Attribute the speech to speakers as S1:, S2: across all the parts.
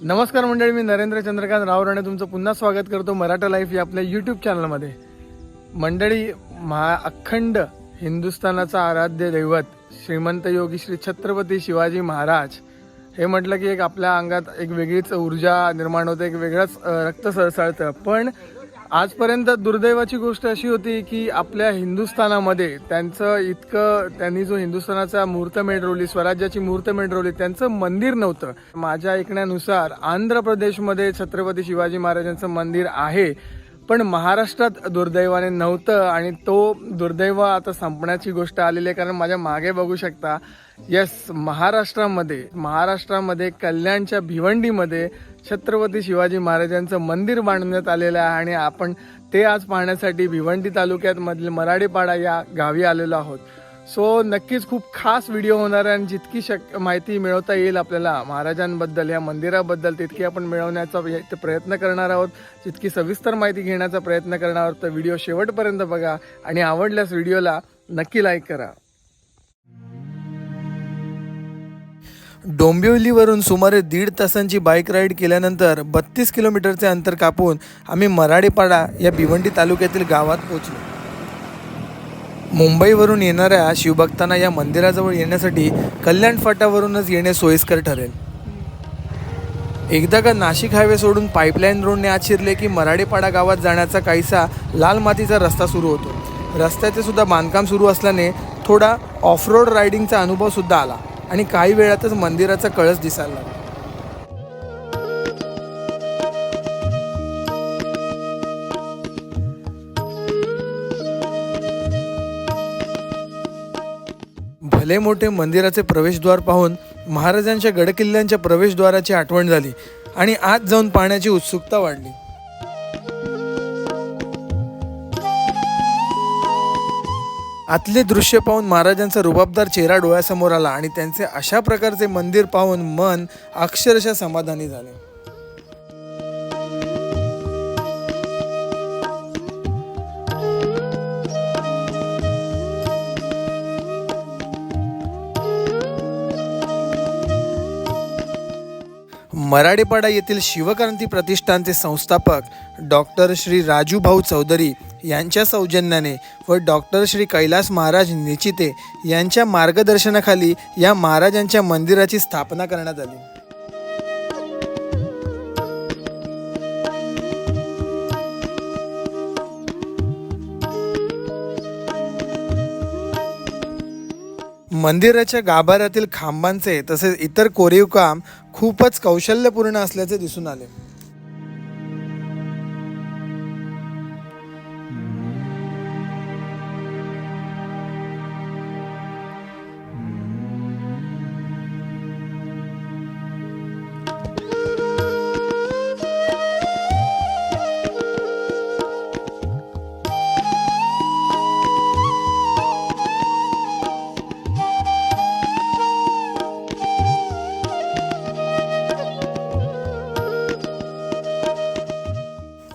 S1: नमस्कार मंडळी मी नरेंद्र चंद्रकांत रावराणे तुमचं पुन्हा स्वागत करतो मराठा लाईफ या आपल्या यूट्यूब चॅनलमध्ये मंडळी महा अखंड हिंदुस्थानाचा आराध्य दैवत श्रीमंत योगी श्री छत्रपती शिवाजी महाराज हे म्हटलं की एक आपल्या अंगात एक वेगळीच ऊर्जा निर्माण होते एक वेगळंच रक्त सळसळतं पण आजपर्यंत दुर्दैवाची गोष्ट अशी होती की आपल्या हिंदुस्थानामध्ये त्यांचं इतकं त्यांनी जो हिंदुस्थानाचा मुहूर्त मेंढरवली स्वराज्याची मुहूर्त मेंढरवली त्यांचं मंदिर नव्हतं. माझ्या ऐकण्यानुसार आंध्र प्रदेशमध्ये छत्रपती शिवाजी महाराजांचं मंदिर आहे पण महाराष्ट्रात दुर्दैवाने नव्हतं आणि तो दुर्दैव आता संपण्याची गोष्ट आलेली आहे कारण माझ्या मागे बघू शकता येस महाराष्ट्रामध्ये महाराष्ट्रामध्ये कल्याणच्या भिवंडीमध्ये छत्रपती शिवाजी महाराजांचं मंदिर बांधण्यात आलेलं आहे आणि आपण ते आज पाहण्यासाठी भिवंडी तालुक्यात मधील मराडेपाडा या गावी आलेलो आहोत. सो नक्कीच खूप खास व्हिडिओ होणार आहे आणि जितकी शक माहिती मिळवता येईल आपल्याला महाराजांबद्दल या मंदिराबद्दल तितकी आपण मिळवण्याचा प्रयत्न करणार आहोत. जितकी सविस्तर माहिती घेण्याचा प्रयत्न करणार आहोत तर व्हिडिओ शेवटपर्यंत बघा आणि आवडल्यास व्हिडिओला नक्की लाईक करा. डोंबिवलीवरून सुमारे दीड तासांची बाईक राईड केल्यानंतर बत्तीस किलोमीटरचे अंतर कापून आम्ही मराडेपाडा या भिवंडी तालुक्यातील गावात पोहोचलो. मुंबईवरून येणाऱ्या शिवभक्तांना या मंदिराजवळ येण्यासाठी कल्याण फाटावरूनच येणे सोयीस्कर ठरेल. एकदा का नाशिक हायवे सोडून पाईपलाईन रोडने आत शिरले की मराडेपाडा गावात जाण्याचा काहीसा लाल मातीचा रस्ता सुरू होतो. रस्त्याचे सुद्धा बांधकाम सुरू असल्याने थोडा ऑफ रोड रायडिंगचा अनुभव सुद्धा आला. आणि काही वेळातच मंदिराचा कळस दिसायला लागला. भले मोठे मंदिराचे प्रवेशद्वार पाहून महाराजांच्या गडकिल्ल्यांच्या प्रवेशद्वाराची आठवण झाली आणि आत जाऊन पाहण्याची उत्सुकता वाढली. आतले दृश्य पाहून महाराजांचा रुबाबदार चेहरा डोळ्यासमोर आला आणि त्यांचे अशा प्रकारचे मंदिर पाहून मन अक्षरशः समाधानी झाले. मराडेपाडा येथील शिवक्रांती प्रतिष्ठानचे संस्थापक डॉक्टर श्री राजूभाऊ चौधरी यांच्या सौजन्याने व डॉक्टर श्री कैलास महाराज निचिते यांच्या मार्गदर्शनाखाली या महाराजांच्या मंदिराची स्थापना करण्यात आली. मंदिराच्या गाभाऱ्यातील खांबांचे तसेच इतर कोरीव काम खूपच कौशल्यपूर्ण असल्याचे दिसून आले.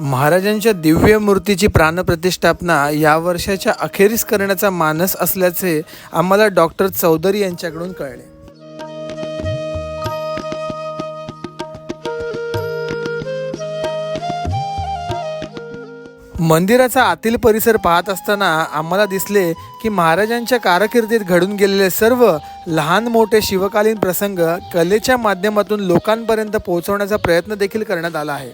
S1: महाराजांच्या दिव्य मूर्तीची प्राणप्रतिष्ठापना या वर्षाच्या अखेरीस करण्याचा मानस असल्याचे आम्हाला डॉक्टर चौधरी यांच्याकडून कळले. मंदिराचा आतील परिसर पाहत असताना आम्हाला दिसले की महाराजांच्या कारकिर्दीत घडून गेलेले सर्व लहान मोठे शिवकालीन प्रसंग कलेच्या माध्यमातून लोकांपर्यंत पोहोचवण्याचा प्रयत्न देखील करण्यात आला आहे.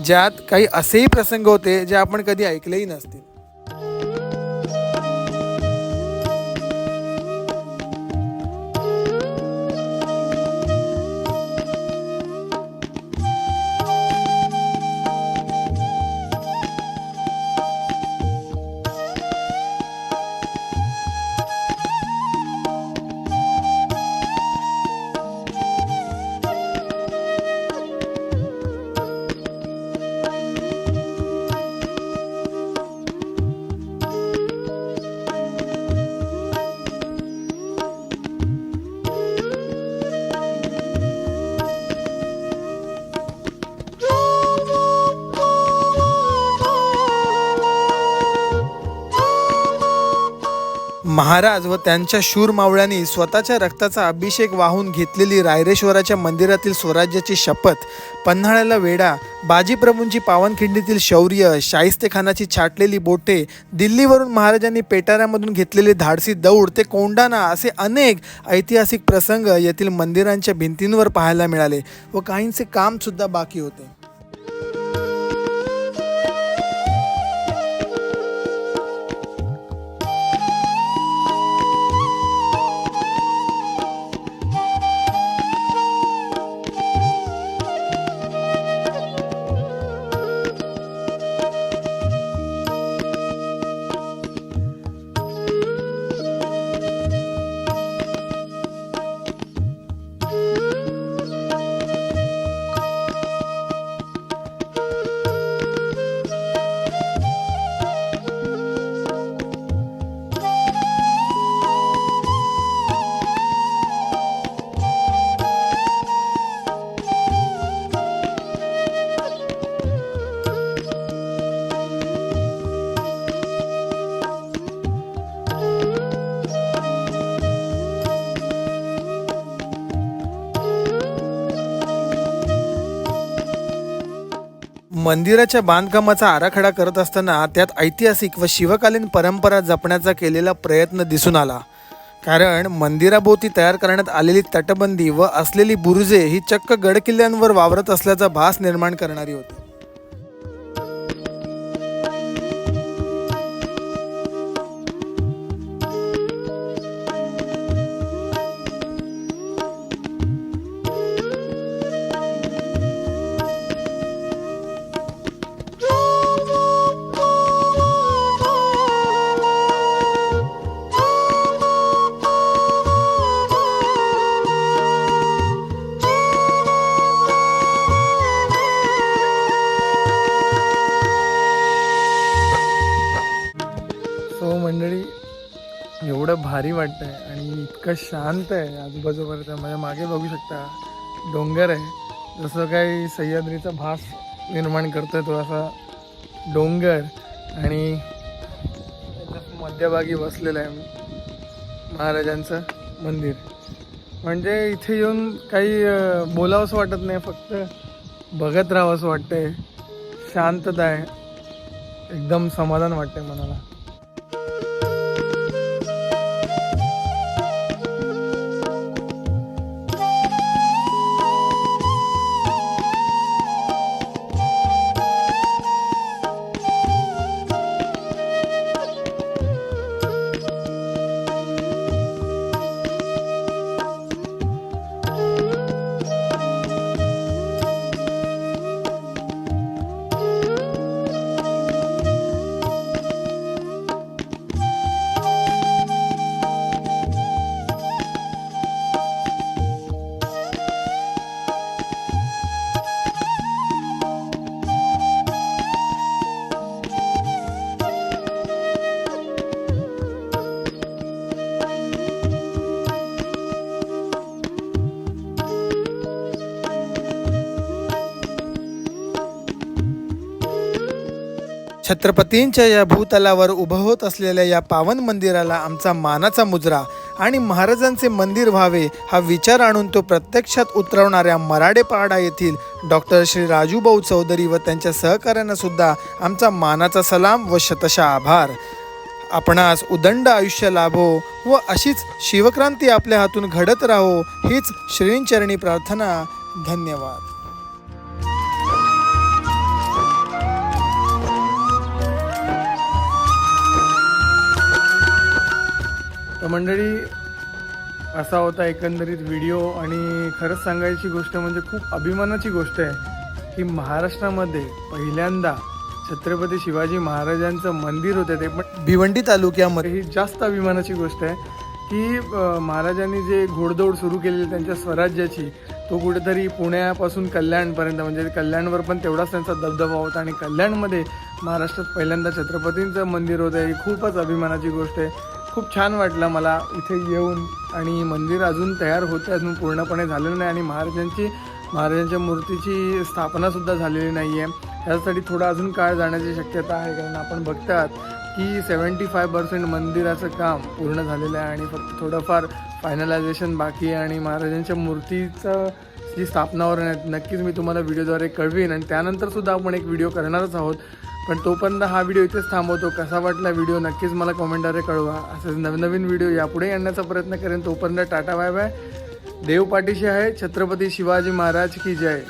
S1: ज्यात काही असेही प्रसंग होते जे आपण कधी ऐकलेही नसतील. महाराज व त्यांच्या शूर मावळ्यांनी स्वतःच्या रक्ताचा अभिषेक वाहून घेतलेली रायरेश्वराच्या मंदिरातील स्वराज्याची शपथ पन्हाळ्याला वेढा बाजीप्रभूंची पावनखिंडीतील शौर्य शाहिस्तेखानाची छाटलेली बोटे दिल्लीवरून महाराजांनी पेटाऱ्यामधून घेतलेले धाडसी दौड ते कोंडाणा असे अनेक ऐतिहासिक प्रसंग येथील मंदिरांच्या भिंतींवर पाहायला मिळाले व काहींचे कामसुद्धा बाकी होते. मंदिराच्या बांधकामाचा आराखडा करत असताना त्यात ऐतिहासिक व शिवकालीन परंपरा जपण्याचा केलेला प्रयत्न दिसून आला. कारण मंदिराभोवती तयार करण्यात आलेली तटबंदी व असलेली बुरुजे ही चक्क गडकिल्ल्यांवर वावरत असल्याचा भास निर्माण करणारी होती. भारी भारी वाटतंय आणि इतकं शांत आहे आजूबाजूपर्यंत माझ्या मागे बघू शकता डोंगर आहे. जसं काही सह्याद्रीचा भास निर्माण करतोय तो असा डोंगर आणि मध्यभागी बसलेलं आहे महाराजांचं मंदिर. म्हणजे इथे येऊन काही बोलावंसं वाटत नाही फक्त बघत राहावंसं वाटतंय. शांतता आहे. एकदम समाधान वाटतंय मनाला. छत्रपतींच्या या भूतलावर उभं होत असलेल्या या पावन मंदिराला आमचा मानाचा मुजरा आणि महाराजांचे मंदिर व्हावे हा विचार आणून तो प्रत्यक्षात उतरवणाऱ्या मराडेपाडा येथील डॉक्टर श्री राजूभाऊ चौधरी व त्यांच्या सहकाऱ्यांना सुद्धा आमचा मानाचा सलाम व शतशा आभार. आपणास उदंड आयुष्य लाभो व अशीच शिवक्रांती आपल्या हातून घडत राहो हीच श्रींचरणी प्रार्थना. धन्यवाद. तर मंडळी असा होता एकंदरीत व्हिडिओ आणि खरंच सांगायची गोष्ट म्हणजे खूप अभिमानाची गोष्ट आहे की महाराष्ट्रामध्ये पहिल्यांदा छत्रपती शिवाजी महाराजांचं मंदिर होतं ते. पण भिवंडी तालुक्यामध्ये ही जास्त अभिमानाची गोष्ट आहे की महाराजांनी जे घोडदौड सुरू केलेली त्यांच्या स्वराज्याची तो कुठेतरी पुण्यापासून कल्याणपर्यंत म्हणजे कल्याणवर पण तेवढाच त्यांचा दबदबा होता आणि कल्याणमध्ये महाराष्ट्रात पहिल्यांदा छत्रपतींचं मंदिर होतं ही खूपच अभिमानाची गोष्ट आहे. खूप छान वाटलं मला इथे येऊन. आणि मंदिर अजून तयार होते अजून पूर्णपणे झालेलं नाही. आणि महाराजांची महाराजांच्या मूर्तीची स्थापनासुद्धा झालेली नाही आहे त्यासाठी थोडा अजून काळ जाण्याची शक्यता आहे कारण आपण बघतात की सेवन्टी फाय पर्सेंट मंदिराचं काम पूर्ण झालेलं आहे. आणि फक्त थोडंफार फायनलायझेशन बाकी आहे. आणि महाराजांच्या मूर्तीचं जी स्थापनावर नक्कीच मी तुम्हाला व्हिडिओद्वारे कळवीन. आणि त्यानंतरसुद्धा आपण एक व्हिडिओ करणारच आहोत. पण तोपर्यंत हा व्हिडिओ इथेच थांबवतो. कसा वाटला व्हिडिओ नक्कीच मला कॉमेंटद्वारे कळवा. असेच नवनवीन व्हिडिओ यापुढे आणण्याचा प्रयत्न करेन. तोपर्यंत टाटा बाय बाय. देव पाठीशी आहे. छत्रपती शिवाजी महाराज की जय.